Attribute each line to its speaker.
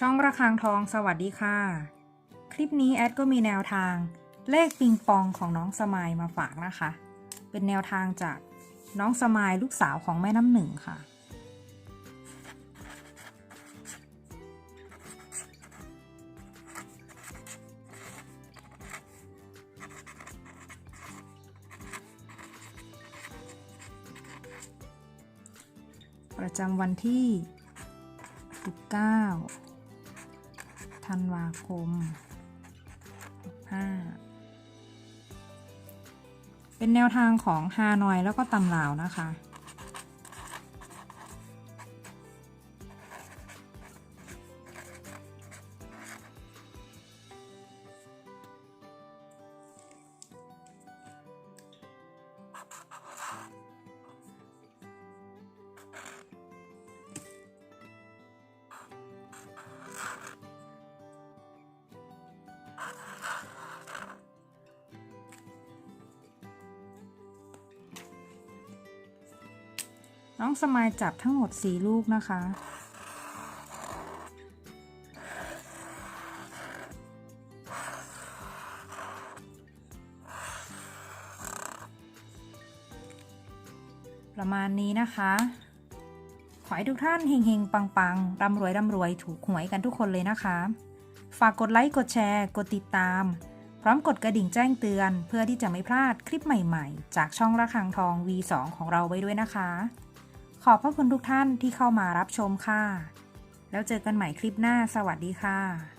Speaker 1: ช่องระฆังทองสวัสดีค่ะ คลิปนี้แอดก็มีแนวทางเลขปิงปองของน้องสมายมาฝากนะคะ เป็นแนวทางจากน้องสมายลูกสาวของแม่น้ำหนึ่งค่ะ ประจำวันที่ 19 ธันวาคม 65 เป็นแนวทางของฮานอยแล้วก็ตำลาวนะคะ น้องสมายจับทั้งหมด 4 ลูกนะคะ ประมาณนี้นะคะ ขอให้ทุกท่านเฮงๆ ปังๆร่ำรวยร่ำรวยถูกหวยกันทุกคนเลยนะคะ ฝากกดไลค์ กดแชร์ กดติดตาม พร้อมกดกระดิ่งแจ้งเตือน เพื่อที่จะไม่พลาดคลิปใหม่ๆ จากช่องระฆังทอง V2 ของเราไว้ด้วยนะคะ ขอบพระคุณทุกท่านที่เข้ามารับชมค่ะ แล้วเจอกันใหม่คลิปหน้า สวัสดีค่ะ